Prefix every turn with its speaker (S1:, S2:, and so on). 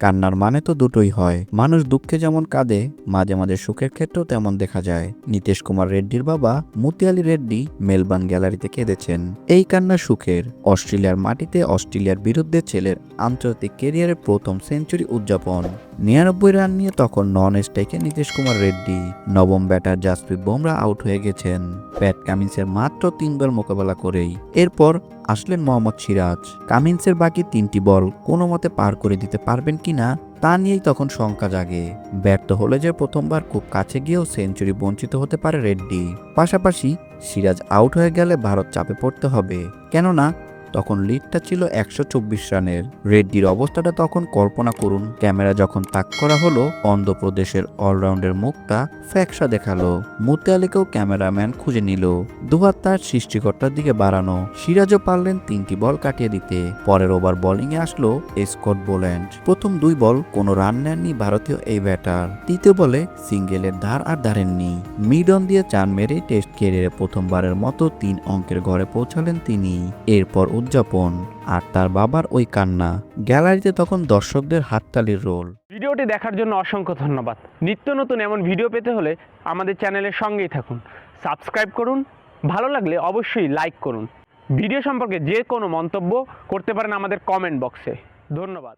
S1: কান্নার মানে তো দুটোই হয়। মানুষ দুঃখে যেমন কাঁদে, মাঝে মাঝে সুখের ক্ষেত্রেও তেমন দেখা যায়। নীতিশ কুমার রেড্ডির বাবা মতিয়ালি রেড্ডি মেলবার্ন গ্যালারিতে কেঁদেছেন। এই কান্না সুখের, অস্ট্রেলিয়ার মাটিতে অস্ট্রেলিয়ার বিরুদ্ধে ছেলের আন্তর্জাতিক কেরিয়ারের প্রথম সেঞ্চুরি উদযাপন। নিরানব্বই রান নিয়ে তখন নন স্ট্রাইকে নীতিশ কুমার রেড্ডি। নবম ব্যাটার জাসপ্রীত বুমরা আউট হয়ে গেছেন। প্যাট কামিন্সের মাত্র তিনবার মোকাবেলা করেই। এরপর আসলেন মোহাম্মদ সিরাজ। কামিন্সের বাকি তিনটি বল কোনো মতে পার করে দিতে পারবেন কিনা তা নিয়েই তখন শঙ্কা জাগে। ব্যর্থ হলে যে প্রথমবার খুব কাছে গিয়েও সেঞ্চুরি বঞ্চিত হতে পারে রেড্ডি। পাশাপাশি সিরাজ আউট হয়ে গেলে ভারত চাপে পড়তে হবে। কেননা তখন লিডটা ছিল একশো চব্বিশ রানের। রেড্ডির অবস্থাটা তখন কল্পনা করুন, ক্যামেরা যখন তাক করা হলো, অন্ধ্রপ্রদেশের অলরাউন্ডের মুখটা ফ্যাকসা দেখাল। মুতে আলীকেও ক্যামেরাম্যান খুঁজে নিল। দুহাত তার সৃষ্টিকর্তার দিকে বাড়ানো। সিরাজও পারলেন তিনটি বল কাটিয়ে দিতে। পরের ওভার বোলিংয়ে আসলো স্কট বোল্যান্ড। প্রথম দুই বল কোনো রান নেননি ভারতীয় এই ব্যাটার। তৃতীয় বলে সিঙ্গেলের ধার আর ধারেননি। মিডন দিয়ে চান মেরে টেস্ট ক্যারিয়ারে প্রথমবারের মতো তিন অঙ্কের ঘরে পৌঁছালেন তিনি। এরপর উদযাপন আর তার বাবার ওই কান্না গ্যালারিতে তখন দর্শকদের হাততালির রোল।
S2: ভিডিওটি দেখার জন্য অসংখ্য ধন্যবাদ। নিত্য নতুন এমন ভিডিও পেতে হলে আমাদের চ্যানেলের সঙ্গেই থাকুন। সাবস্ক্রাইব করুন, ভালো লাগলে অবশ্যই লাইক করুন। ভিডিও সম্পর্কে যে কোনো মন্তব্য করতে পারেন আমাদের কমেন্ট বক্সে। ধন্যবাদ।